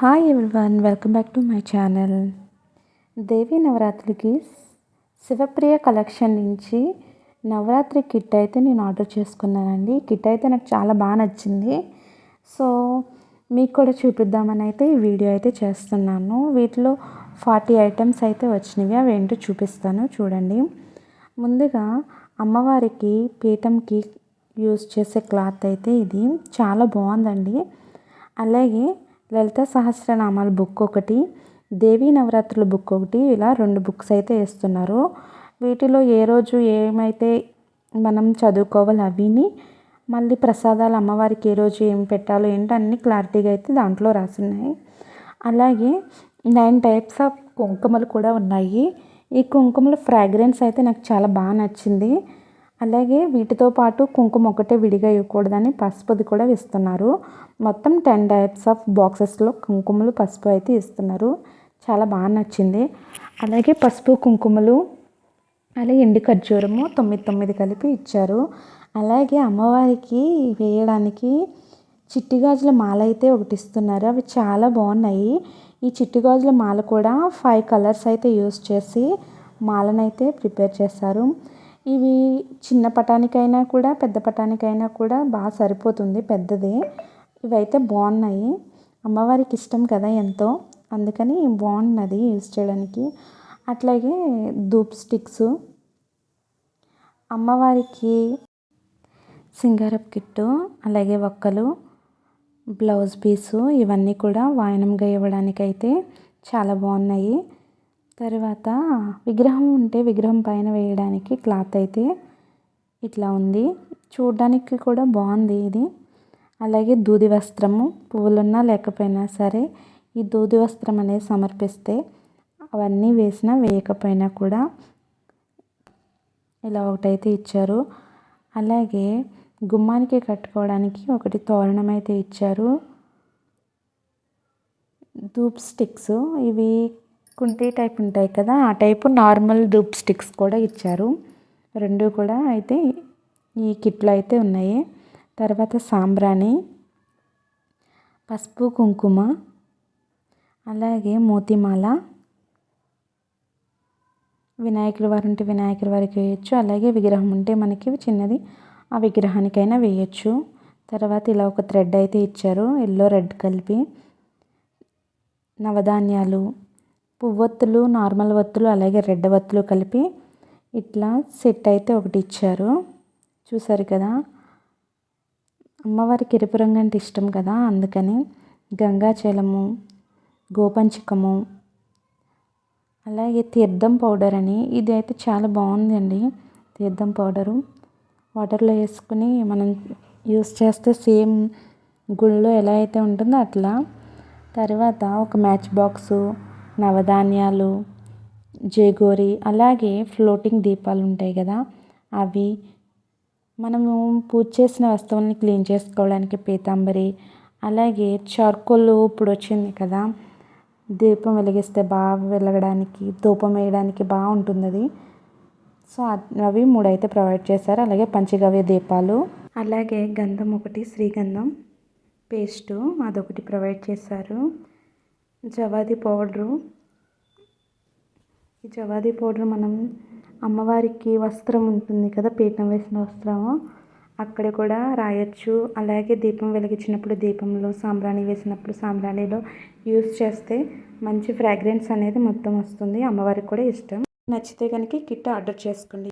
Hi everyone welcome back to my channel Devi నవరాత్రికి Shivapriya collection నుంచి Navratri kit అయితే నేను order చేసుకున్నానండి. కిట్ అయితే నాకు చాలా బాగా నచ్చింది. సో మీకు కూడా చూపిద్దామని అయితే ఈ వీడియో అయితే చేస్తున్నాను. వీటిలో ఫార్టీ ఐటమ్స్ అయితే వచ్చినవి అవి ఏంటో చూపిస్తాను చూడండి. ముందుగా అమ్మవారికి పీఠంకి యూజ్ చేసే క్లాత్ అయితే ఇది. చాలా బాగుందండి. అలాగే లలిత సహస్రనామాల బుక్ ఒకటి దేవీ నవరాత్రుల బుక్ ఒకటి ఇలా రెండు బుక్స్ అయితే వేస్తున్నారు. వీటిలో ఏ రోజు ఏమైతే మనం చదువుకోవాలి అవిని మళ్ళీ ప్రసాదాలు అమ్మవారికి ఏ రోజు ఏం పెట్టాలో ఏంటో అన్ని క్లారిటీగా అయితే దాంట్లో రాసున్నాయి. అలాగే నైన్ టైప్స్ ఆఫ్ కుంకుమలు కూడా ఉన్నాయి. ఈ కుంకుమల ఫ్రాగ్రెన్స్ అయితే నాకు చాలా బాగా నచ్చింది. అలాగే వీటితో పాటు కుంకుమ ఒకటే విడిగా ఇవ్వకూడదని పసుపుది కూడా ఇస్తున్నారు మొత్తం టెన్ టైప్స్ ఆఫ్ బాక్సెస్లో కుంకుమలు పసుపు అయితే ఇస్తున్నారు. చాలా బాగా నచ్చింది. అలాగే పసుపు కుంకుమలు అలాగే ఎండి ఖర్జూరము తొమ్మిది తొమ్మిది కలిపి ఇచ్చారు. అలాగే అమ్మవారికి వేయడానికి చిట్టి గాజుల మాల అయితే ఒకటి ఇస్తున్నారు. అవి చాలా బాగున్నాయి. ఈ చిట్టి గాజుల మాల కూడా ఫైవ్ కలర్స్ అయితే యూస్ చేసి మాలనైతే ప్రిపేర్ చేస్తారు ఇవి చిన్న పటానికైనా కూడా పెద్ద పటానికైనా కూడా బాగా సరిపోతుంది. పెద్దది. ఇవైతే బాగున్నాయి. అమ్మవారికి ఇష్టం కదా ఎంతో. అందుకని బాగున్నది యూజ్ చేయడానికి. అట్లాగే ధూప్ స్టిక్స్. అమ్మవారికి సింగారప్ కిట్టు అలాగే ఒక్కలు బ్లౌజ్ పీసు ఇవన్నీ కూడా వాయనంగా ఇవ్వడానికి అయితే చాలా బాగున్నాయి. తర్వాత విగ్రహం ఉంటే విగ్రహం పైన వేయడానికి క్లాత్ అయితే ఇట్లా ఉంది. చూడడానికి కూడా బాగుంది ఇది. అలాగే దూది వస్త్రము పువ్వులున్నా లేకపోయినా సరే ఈ దూది వస్త్రం అనేది సమర్పిస్తే అవన్నీ వేసినా వేయకపోయినా కూడా ఇలా ఒకటైతే ఇచ్చారు. అలాగే గుమ్మానికి కట్టుకోవడానికి ఒకటి తోరణం అయితే ఇచ్చారు. ధూప్ స్టిక్స్ ఇవి కుంటి టైప్ ఉంటాయి కదా ఆ టైపు నార్మల్ ధూప్ స్టిక్స్ కూడా ఇచ్చారు. రెండు కూడా అయితే ఈ కిట్లో అయితే ఉన్నాయి. తర్వాత సాంబ్రాణి పసుపు కుంకుమ అలాగే మోతిమాల వినాయకుల వారు ఉంటే వినాయకుల వారికి వేయచ్చు అలాగే విగ్రహం ఉంటే మనకి చిన్నది ఆ విగ్రహానికైనా వేయచ్చు. తర్వాత ఇలా ఒక థ్రెడ్ అయితే ఇచ్చారు ఎల్లో రెడ్ కలిపి నవధాన్యాలు పువ్వొత్తులు నార్మల్ ఒత్తులు అలాగే రెడ్ ఒత్తులు కలిపి ఇట్లా సెట్ అయితే ఒకటి ఇచ్చారు. చూసారు కదా? అమ్మవారికి ఎరుపు రంగు అంటే ఇష్టం కదా? అందుకని గంగాచలము గోపంచకము అలాగే తీర్థం పౌడర్ అని ఇది అయితే చాలా బాగుందండి. తీర్థం పౌడరు వాటర్లో వేసుకుని మనం యూస్ చేస్తే సేమ్ గుళ్ళో ఎలా అయితే ఉంటుందో అట్లా. తర్వాత ఒక మ్యాచ్ బాక్సు నవధాన్యాలు జేగోరి అలాగే ఫ్లోటింగ్ దీపాలు ఉంటాయి కదా అవి మనము పూజ చేసిన వస్తువుల్ని క్లీన్ చేసుకోవడానికి పీతాంబరి అలాగే చార్కోల్ ఇప్పుడు వచ్చింది కదా దీపం వెలిగిస్తే బాగా వెలగడానికి ధూపం వేయడానికి బాగుంటుంది అది సో అవి మూడైతే ప్రొవైడ్ చేశారు. అలాగే పంచగవ్య దీపాలు అలాగే గంధం ఒకటి శ్రీగంధం పేస్టు అదొకటి ప్రొవైడ్ చేశారు. జవాది పౌడరు. ఈ జవాది పౌడర్ మనం అమ్మవారికి వస్త్రం ఉంటుంది కదా పీఠం వేసిన వస్త్రము అక్కడ కూడా రాయొచ్చు. అలాగే దీపం వెలిగించినప్పుడు దీపంలో సాంబ్రాణి వేసినప్పుడు సాంబ్రాణిలో యూస్ చేస్తే మంచి ఫ్రాగ్రెన్స్ అనేది మొత్తం వస్తుంది. అమ్మవారికి కూడా ఇష్టం. నచ్చితే కనుక కిట్ ఆర్డర్ చేసుకోండి.